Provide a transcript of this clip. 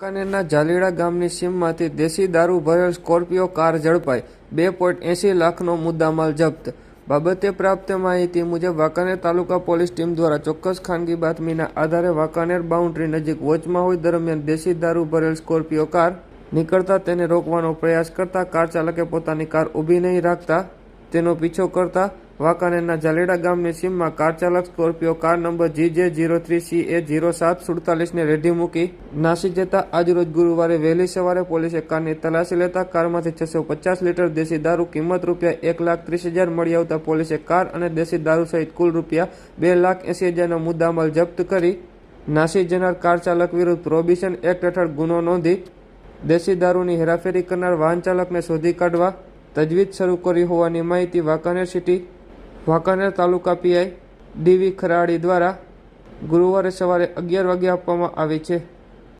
વાંકાનેરના જાલીડા ગામની સીમમાંથી દેશી દારૂ ભરેલ સ્કોર્પિયો કાર ઝડપાઈ. બે પોઈન્ટ એંસી લાખનો મુદ્દામાલ જપ્ત. બાબતે પ્રાપ્ત માહિતી મુજબ, વાંકાનેર તાલુકા પોલીસ ટીમ દ્વારા ચોક્કસ ખાનગી બાતમીના આધારે વાંકાનેર બાઉન્ડ્રી નજીક વોચમાં હોય દરમિયાન દેશી દારૂ ભરેલ સ્કોર્પિયો કાર નીકળતા તેને રોકવાનો પ્રયાસ કરતા કાર ચાલકે પોતાની કાર ઊભી નહીં રાખતા, તેનો પીછો કરતા વાંકાનેરના જાલેડા ગામની સીમમાં કાર ચાલક Scorpio car number G J zero three C A zero સાત સુડતાલીસને રેઢી મૂકી નાસી જતા આજરોજ ગુરુવારે વહેલી સવારે પોલીસે કારની તલાશી લેતા કારમાંથી છસો પચાસ લીટર દેશી દારૂ કિંમત રૂપિયા એક લાખ ત્રીસ હજાર મળી આવતા પોલીસે કાર અને દેશી દારૂ સહિત કુલ રૂપિયા બે લાખ એંસી હજારનો મુદ્દામાલ જપ્ત કરી નાસી જનાર કાર ચાલક વિરુદ્ધ પ્રોબિશન એક્ટ હેઠળ ગુનો નોંધી દેશી દારૂની હેરાફેરી કરનાર વાહન ચાલકને શોધી કાઢવા તજવીજ શરૂ કરી હોવાની માહિતી Wankaner city Wankaner taluka PI DV Kharadi દ્વારા ગુરુવારે સવારે અગિયાર વાગે આપવામાં આવી છે.